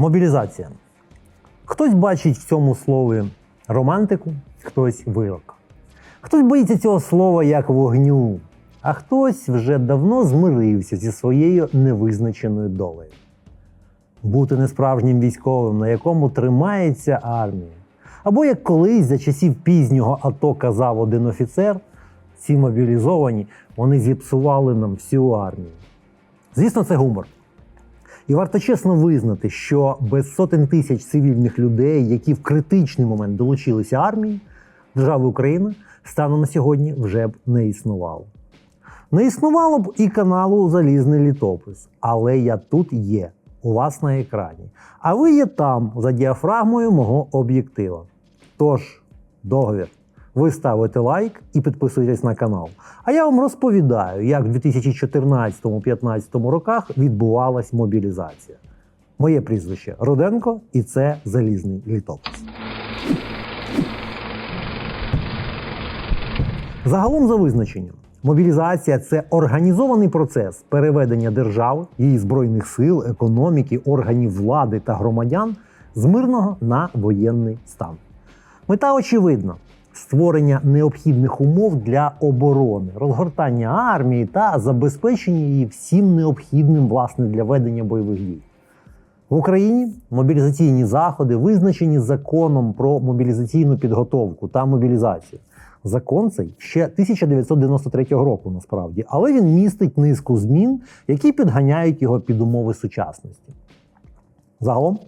Мобілізація. Хтось бачить в цьому слові романтику, хтось вирок. Хтось боїться цього слова як вогню, а хтось вже давно змирився зі своєю невизначеною долею. Бути несправжнім військовим, на якому тримається армія. Або як колись за часів пізнього АТО казав один офіцер, ці мобілізовані, вони зіпсували нам всю армію. Звісно, це гумор. І варто чесно визнати, що без сотень тисяч цивільних людей, які в критичний момент долучилися армії, держави України станом на сьогодні вже б не існувало. Не існувало б і каналу Залізний літопис, але я тут є, у вас на екрані. А ви є там, за діафрагмою мого об'єктива. Тож, договір. Ви ставите лайк і підписуєтесь на канал. А я вам розповідаю, як в 2014-2015 роках відбувалась мобілізація. Моє прізвище Руденко, і це залізний літопис. Загалом, за визначенням, мобілізація це організований процес переведення держави, її збройних сил, економіки, органів влади та громадян з мирного на воєнний стан. Мета очевидна: створення необхідних умов для оборони, розгортання армії та забезпечення її всім необхідним власне для ведення бойових дій. В Україні мобілізаційні заходи визначені законом про мобілізаційну підготовку та мобілізацію. Закон цей ще 1993 року, насправді, але він містить низку змін, які підганяють його під умови сучасності. Загалом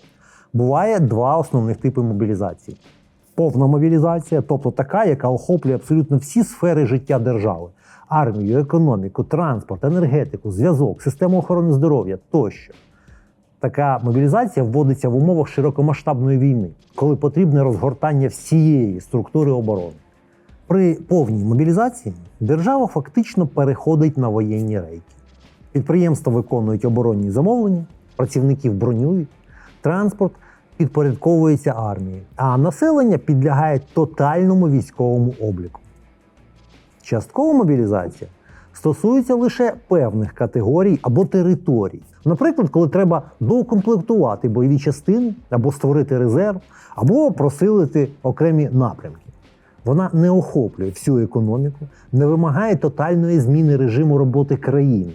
буває два основних типи мобілізації: повна мобілізація, тобто така, яка охоплює абсолютно всі сфери життя держави: армію, економіку, транспорт, енергетику, зв'язок, систему охорони здоров'я тощо. Така мобілізація вводиться в умовах широкомасштабної війни, коли потрібне розгортання всієї структури оборони. При повній мобілізації держава фактично переходить на воєнні рейки. Підприємства виконують оборонні замовлення, працівників бронюють, транспорт підпорядковується армії, а населення підлягає тотальному військовому обліку. Часткова мобілізація стосується лише певних категорій або територій. Наприклад, коли треба доукомплектувати бойові частини або створити резерв, або просилити окремі напрямки. Вона не охоплює всю економіку, не вимагає тотальної зміни режиму роботи країни,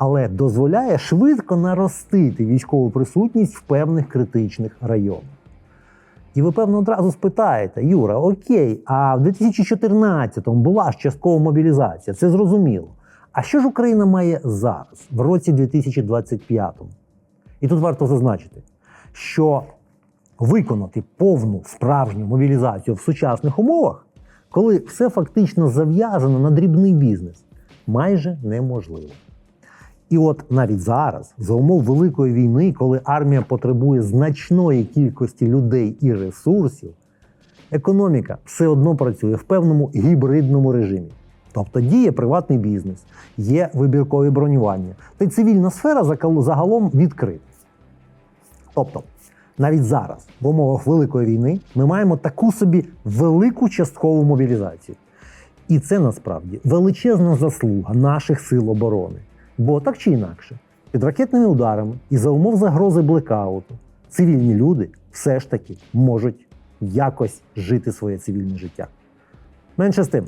але дозволяє швидко наростити військову присутність в певних критичних районах. І ви, певно, одразу спитаєте, Юра, окей, а в 2014-му була ж часткова мобілізація, це зрозуміло. А що ж Україна має зараз, в році 2025-му? І тут варто зазначити, що виконати повну справжню мобілізацію в сучасних умовах, коли все фактично зав'язано на дрібний бізнес, майже неможливо. І от навіть зараз, за умов великої війни, коли армія потребує значної кількості людей і ресурсів, економіка все одно працює в певному гібридному режимі. Тобто діє приватний бізнес, є вибіркові бронювання, та й цивільна сфера загалом відкрита. Тобто, навіть зараз, в умовах Великої війни, ми маємо таку собі велику часткову мобілізацію. І це насправді величезна заслуга наших сил оборони. Бо так чи інакше, під ракетними ударами і за умов загрози блекауту цивільні люди все ж таки можуть якось жити своє цивільне життя. Менше з тим,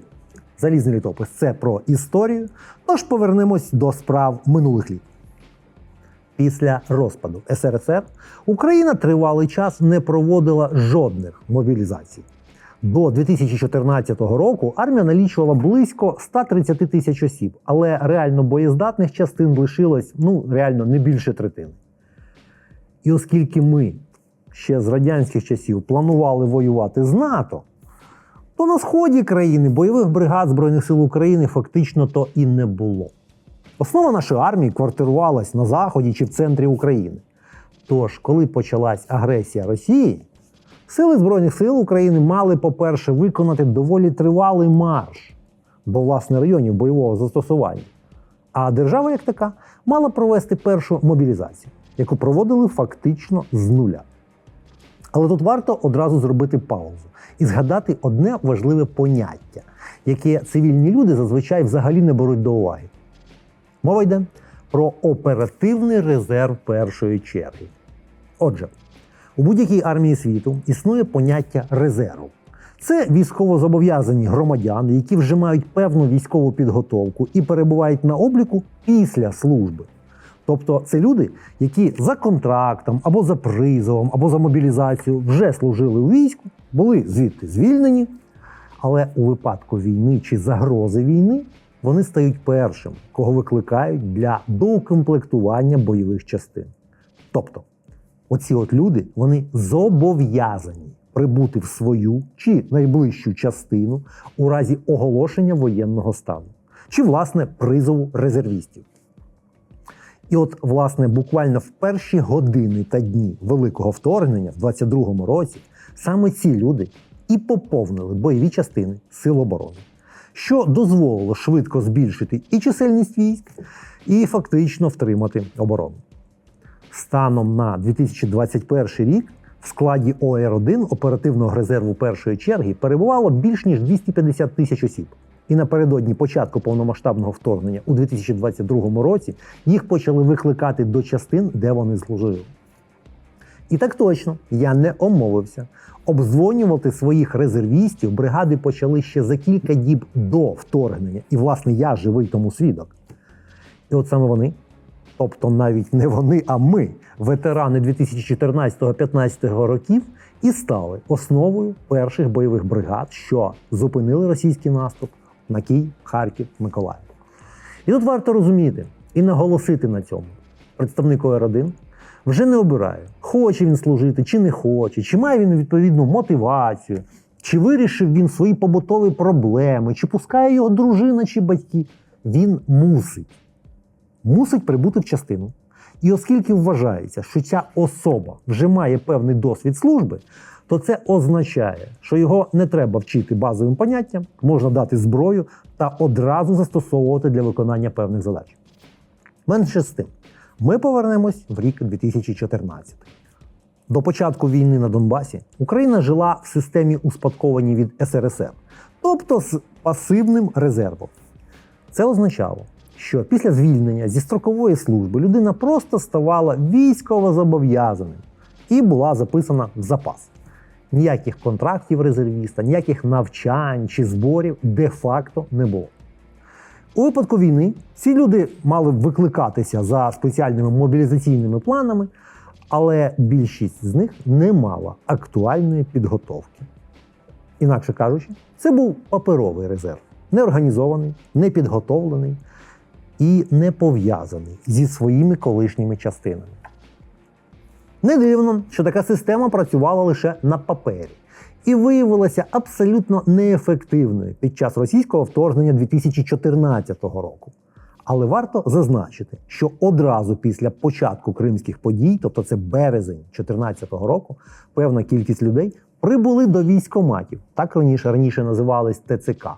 залізний літопис це про історію. Тож повернемось до справ минулих літ. Після розпаду СРСР Україна тривалий час не проводила жодних мобілізацій. До 2014 року армія налічувала близько 130 тисяч осіб, але реально боєздатних частин лишилось ну реально не більше третини. І оскільки ми ще з радянських часів планували воювати з НАТО, то на сході країни бойових бригад Збройних сил України фактично то і не було. Основа нашої армії квартирувалась на заході чи в центрі України. Тож, коли почалась агресія Росії, сили Збройних сил України мали, по-перше, виконати доволі тривалий марш до власне районів бойового застосування. А держава, як така, мала провести першу мобілізацію, яку проводили фактично з нуля. Але тут варто одразу зробити паузу і згадати одне важливе поняття, яке цивільні люди зазвичай взагалі не беруть до уваги. Мова йде про оперативний резерв першої черги. Отже, У будь-якій армії світу існує поняття резерву. Це військовозобов'язані громадяни, які вже мають певну військову підготовку і перебувають на обліку після служби. Тобто це люди, які за контрактом або за призовом, або за мобілізацію вже служили у війську, були звідти звільнені, але у випадку війни чи загрози війни вони стають першим, кого викликають для доукомплектування бойових частин. Тобто, оці от люди вони зобов'язані прибути в свою чи найближчу частину у разі оголошення воєнного стану, чи власне призову резервістів. І от, власне, буквально в перші години та дні великого вторгнення в 22-му році саме ці люди і поповнили бойові частини Сил оборони, що дозволило швидко збільшити і чисельність військ, і фактично втримати оборону. Станом на 2021 рік в складі ОР-1 оперативного резерву першої черги перебувало більш ніж 250 тисяч осіб. І напередодні початку повномасштабного вторгнення у 2022 році їх почали викликати до частин, де вони служили. І так точно, я не омовився. Обдзвонювати своїх резервістів бригади почали ще за кілька діб до вторгнення. І, власне, я живий тому свідок. І от саме вони, тобто навіть не вони, а ми, ветерани 2014-15 років, і стали основою перших бойових бригад, що зупинили російський наступ на Київ, Харків, Миколаїв. І тут варто розуміти і наголосити на цьому. Представник ОР-1 вже не обирає, хоче він служити чи не хоче, чи має він відповідну мотивацію, чи вирішив він свої побутові проблеми, чи пускає його дружина чи батьки. Він мусить. Мусить прибути в частину. І оскільки вважається, що ця особа вже має певний досвід служби, то це означає, що його не треба вчити базовим поняттям, можна дати зброю та одразу застосовувати для виконання певних задач. Менше з тим, ми повернемось в рік 2014. До початку війни на Донбасі Україна жила в системі успадкованій від СРСР, тобто з пасивним резервом. Це означало, що після звільнення зі строкової служби людина просто ставала військовозобов'язаним і була записана в запас. Ніяких контрактів резервіста, ніяких навчань чи зборів де-факто не було. У випадку війни ці люди мали викликатися за спеціальними мобілізаційними планами, але більшість з них не мала актуальної підготовки. Інакше кажучи, це був паперовий резерв, неорганізований, непідготовлений і не пов'язаний зі своїми колишніми частинами. Не дивно, що така система працювала лише на папері і виявилася абсолютно неефективною під час російського вторгнення 2014 року. Але варто зазначити, що одразу після початку кримських подій, тобто це березень 2014 року, певна кількість людей прибули до військоматів, так раніше раніше називались ТЦК,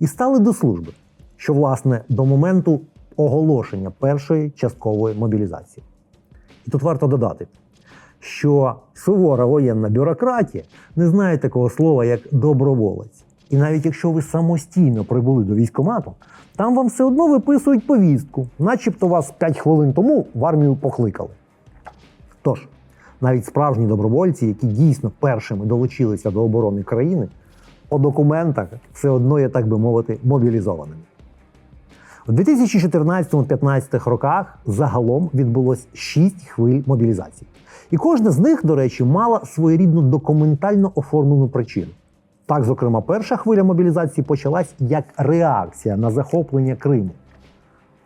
і стали до служби, що власне до моменту оголошення першої часткової мобілізації. І тут варто додати, що сувора воєнна бюрократія не знає такого слова, як доброволець. І навіть якщо ви самостійно прибули до військкомату, там вам все одно виписують повістку, начебто вас 5 хвилин тому в армію покликали. Тож, навіть справжні добровольці, які дійсно першими долучилися до оборони країни, по документах все одно є, так би мовити, мобілізованими. У 2014-15 роках загалом відбулось 6 хвиль мобілізації. І кожна з них, до речі, мала своєрідну документально оформлену причину. Так, зокрема, перша хвиля мобілізації почалась як реакція на захоплення Криму.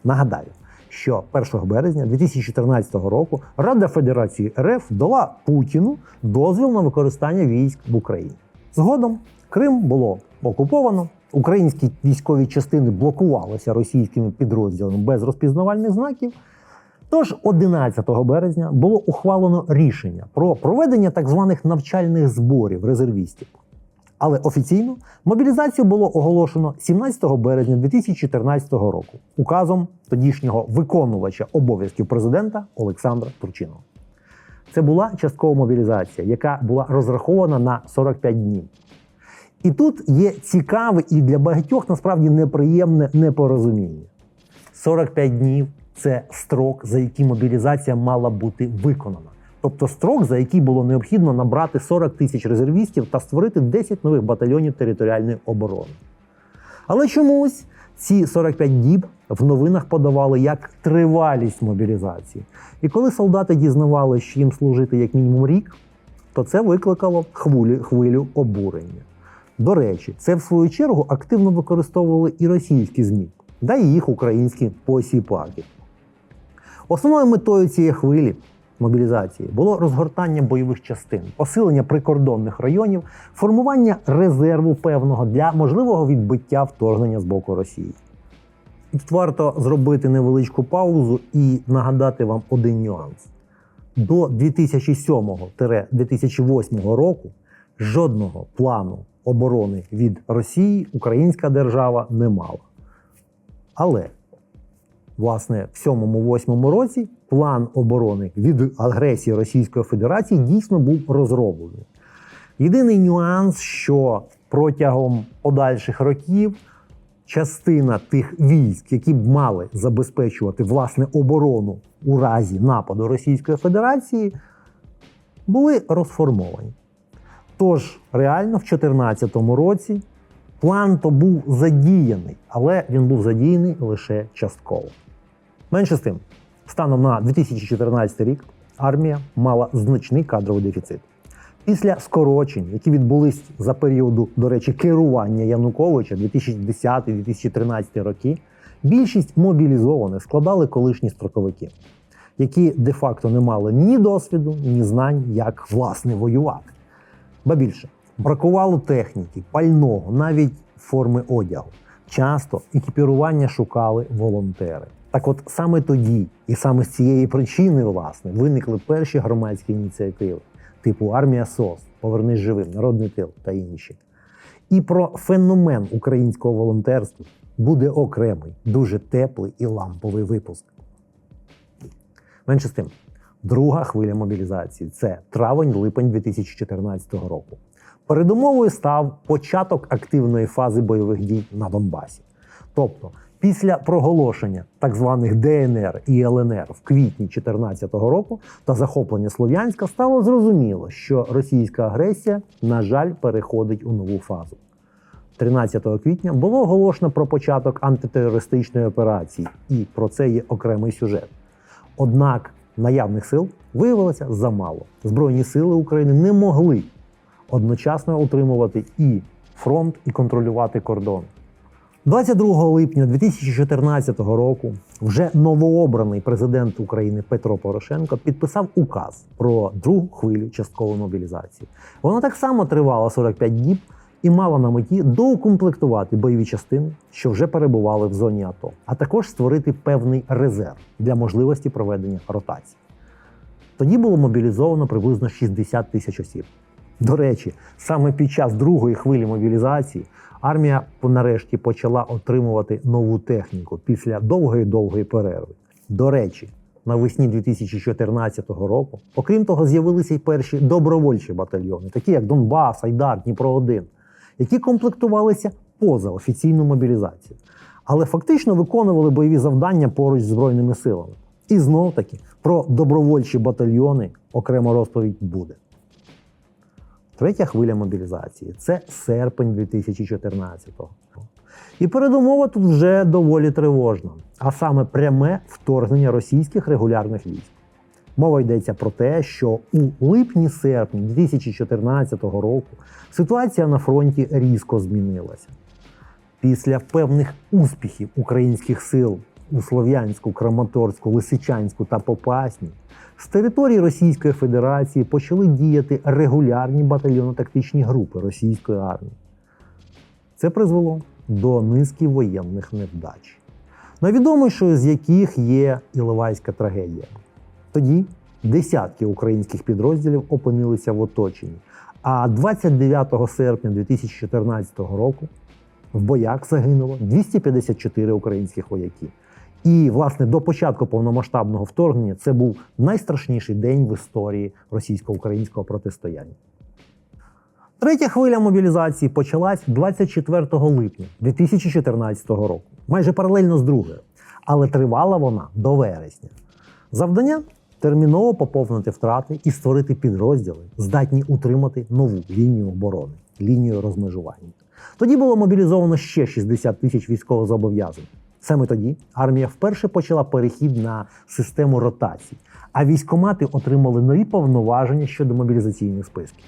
Нагадаю, що 1 березня 2014 року Рада Федерації РФ дала Путіну дозвіл на використання військ в Україні. Згодом Крим було окуповано, українські військові частини блокувалися російськими підрозділами без розпізнавальних знаків. Тож 11 березня було ухвалено рішення про проведення так званих навчальних зборів резервістів. Але офіційно мобілізацію було оголошено 17 березня 2014 року указом тодішнього виконувача обов'язків президента Олександра Турчинова. Це була часткова мобілізація, яка була розрахована на 45 днів. І тут є цікаве і для багатьох насправді неприємне непорозуміння. 45 днів це строк, за який мобілізація мала бути виконана. тобто строк, за який було необхідно набрати 40 тисяч резервістів та створити 10 нових батальйонів територіальної оборони. Але чомусь ці 45 діб в новинах подавали як тривалість мобілізації. І коли солдати дізнавалися, що їм служити як мінімум рік, то це викликало хвилю, хвилю обурення. До речі, це в свою чергу активно використовували і російські ЗМІ, да і їх українські посіпаки. Основною метою цієї хвилі мобілізації було розгортання бойових частин, посилення прикордонних районів, формування резерву певного для можливого відбиття вторгнення з боку Росії. І тут варто зробити невеличку паузу і нагадати вам один нюанс. До 2007-2008 року жодного плану оборони від Росії українська держава не мала. Але власне в 7-8 році план оборони від агресії Російської Федерації дійсно був розроблений. Єдиний нюанс, що протягом подальших років частина тих військ, які б мали забезпечувати власне оборону у разі нападу Російської Федерації, були розформовані. Тож реально в 2014 році план то був задіяний, але він був задіяний лише частково. Менше з тим, станом на 2014 рік армія мала значний кадровий дефіцит. Після скорочень, які відбулись за періоду, до речі, керування Януковича 2010-2013 роки, більшість мобілізованих складали колишні строковики, які де-факто не мали ні досвіду, ні знань, як власне воювати. Ба більше бракувало техніки, пального, навіть форми одягу. Часто екіпірування шукали волонтери. Так от саме тоді, і саме з цієї причини, власне, виникли перші громадські ініціативи, типу Армія СОС, Повернись живим, Народний тил та інші. І про феномен українського волонтерства буде окремий, дуже теплий і ламповий випуск. Менше з тим, друга хвиля мобілізації це травень-липень 2014 року. Передумовою став початок активної фази бойових дій на Донбасі. Тобто, після проголошення так званих ДНР і ЛНР в квітні 2014 року та захоплення Слов'янська стало зрозуміло, що російська агресія, на жаль, переходить у нову фазу. 13 квітня було оголошено про початок антитерористичної операції, і про це є окремий сюжет. Однак наявних сил виявилося замало. Збройні сили України не могли одночасно утримувати і фронт, і контролювати кордон. 22 липня 2014 року вже новообраний президент України Петро Порошенко підписав указ про другу хвилю часткової мобілізації. Вона так само тривала 45 діб і мала на меті доукомплектувати бойові частини, що вже перебували в зоні АТО, а також створити певний резерв для можливості проведення ротації. Тоді було мобілізовано приблизно 60 тисяч осіб. До речі, саме під час другої хвилі мобілізації армія нарешті почала отримувати нову техніку після довгої довгої перерви. До речі, навесні 2014 року, окрім того, з'явилися й перші добровольчі батальйони, такі як Донбас, Айдар, Дніпро 1 які комплектувалися поза офіційну мобілізацію, але фактично виконували бойові завдання поруч з збройними силами. І знов таки про добровольчі батальйони окрема розповідь буде. Третя хвиля мобілізації це серпень 2014-го. І передумова тут вже доволі тривожна, а саме пряме вторгнення російських регулярних військ. Мова йдеться про те, що у липні-серпні 2014 року ситуація на фронті різко змінилася. Після певних успіхів українських сил у Слов'янську, Краматорську, Лисичанську та Попасні з території Російської Федерації почали діяти регулярні батальйонно-тактичні групи російської армії. Це призвело до низки воєнних невдач, найвідомішою з яких є Іловайська трагедія. Тоді десятки українських підрозділів опинилися в оточенні. А 29 серпня 2014 року в боях загинуло 254 українських вояків. І, власне, до початку повномасштабного вторгнення це був найстрашніший день в історії російсько-українського протистояння. Третя хвиля мобілізації почалась 24 липня 2014 року, майже паралельно з другою, але тривала вона до вересня. Завдання терміново поповнити втрати і створити підрозділи, здатні утримати нову лінію оборони, лінію розмежування. Тоді було мобілізовано ще 60 тисяч військовозобов'язаних. Саме тоді армія вперше почала перехід на систему ротацій, а військомати отримали нові повноваження щодо мобілізаційних списків.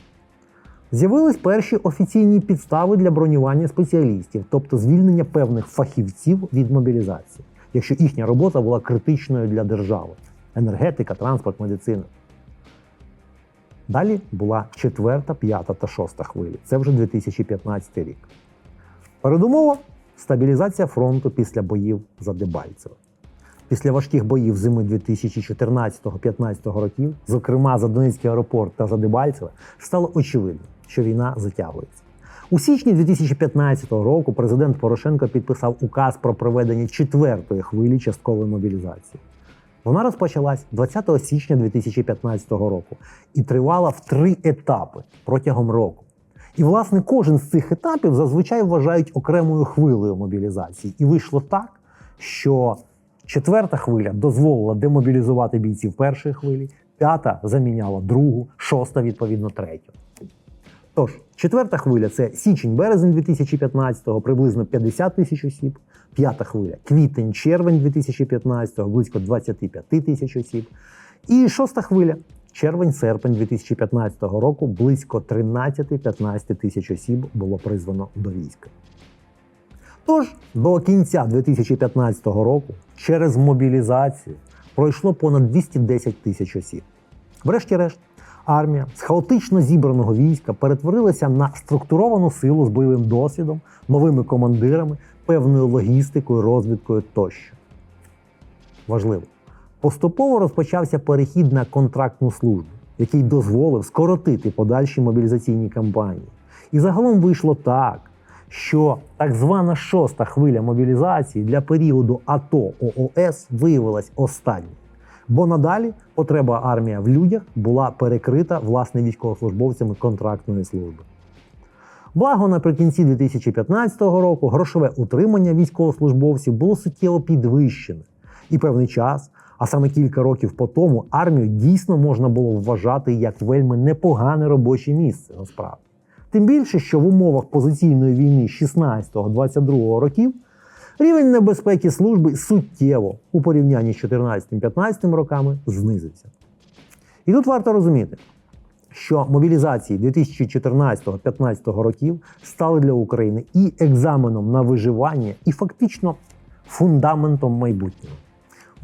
З'явились перші офіційні підстави для бронювання спеціалістів, тобто звільнення певних фахівців від мобілізації, якщо їхня робота була критичною для держави енергетика, транспорт, медицина. Далі була четверта, п'ята та шоста хвилі. Це вже 2015 рік. Передумова стабілізація фронту після боїв за Дебальцево. Після важких боїв зими 2014-15 років, зокрема за Донецький аеропорт та за Дебальцеве, стало очевидно, що війна затягується. У січні 2015 року президент Порошенко підписав указ про проведення четвертої хвилі часткової мобілізації. Вона розпочалась 20 січня 2015 року і тривала в три етапи протягом року. І, власне, кожен з цих етапів зазвичай вважають окремою хвилею мобілізації. І вийшло так, що четверта хвиля дозволила демобілізувати бійців першої хвилі, п'ята заміняла другу, шоста, відповідно, третю. Тож, четверта хвиля це січень-березень 2015-го, приблизно 50 тисяч осіб. П'ята хвиля квітень-червень 2015-го, близько 25 тисяч осіб. І шоста хвиля червень-серпень 2015 року, близько 13-15 тисяч осіб було призвано до війська. Тож, до кінця 2015 року через мобілізацію пройшло понад 210 тисяч осіб. Врешті-решт, армія з хаотично зібраного війська перетворилася на структуровану силу з бойовим досвідом, новими командирами, певною логістикою, розвідкою тощо. Важливо. Поступово розпочався перехід на контрактну службу, який дозволив скоротити подальші мобілізаційні кампанії. І загалом вийшло так, що так звана шоста хвиля мобілізації для періоду АТО ООС виявилась останньою. Бо надалі потреба армії в людях була перекрита власне військовослужбовцями контрактної служби. Благо, наприкінці 2015 року грошове утримання військовослужбовців було суттєво підвищене. І певний час, а саме кілька років по тому, армію дійсно можна було вважати як вельми непогане робоче місце насправді. Тим більше, що в умовах позиційної війни 16-22 років рівень небезпеки служби суттєво у порівнянні з 14-15 роками знизився. І тут варто розуміти, що мобілізації 2014-15 років стали для України і екзаменом на виживання, і фактично фундаментом майбутнього.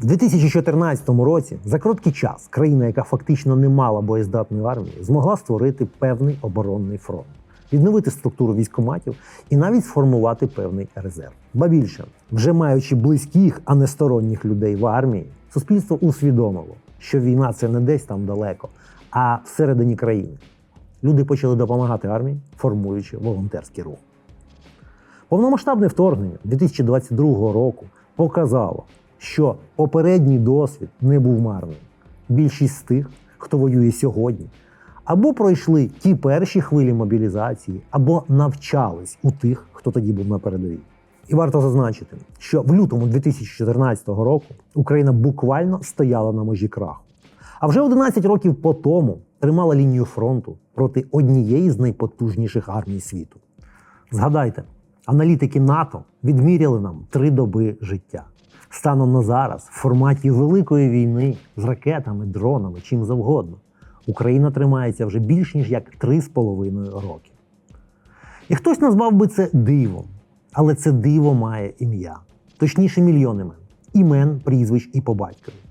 В 2014 році за короткий час країна, яка фактично не мала боєздатної армії, змогла створити певний оборонний фронт, відновити структуру військоматів і навіть сформувати певний резерв. Ба більше, вже маючи близьких, а не сторонніх людей в армії, суспільство усвідомило, що війна це не десь там далеко, а всередині країни. Люди почали допомагати армії, формуючи волонтерський рух. Повномасштабне вторгнення 2022 року показало, що попередній досвід не був марним. Більшість з тих, хто воює сьогодні, або пройшли ті перші хвилі мобілізації, або навчались у тих, хто тоді був на передовій. І варто зазначити, що в лютому 2014 року Україна буквально стояла на межі краху. А вже 11 років по тому тримала лінію фронту проти однієї з найпотужніших армій світу. Згадайте, аналітики НАТО відміряли нам три доби життя. Станом на зараз, в форматі великої війни з ракетами, дронами, чим завгодно, Україна тримається вже більш ніж як 3,5 роки. І хтось назвав би це дивом, але це диво має ім'я, точніше, мільйон імен, імен, прізвищ і по батькові.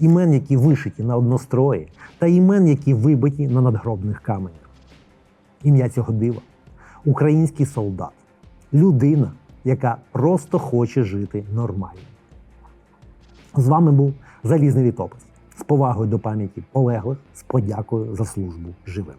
Імен, які вишиті на однострої, та імен, які вибиті на надгробних каменях. Ім'я цього дива український солдат, людина, яка просто хоче жити нормально. З вами був залізний літопис з повагою до пам'яті полеглих, з подякою за службу живим.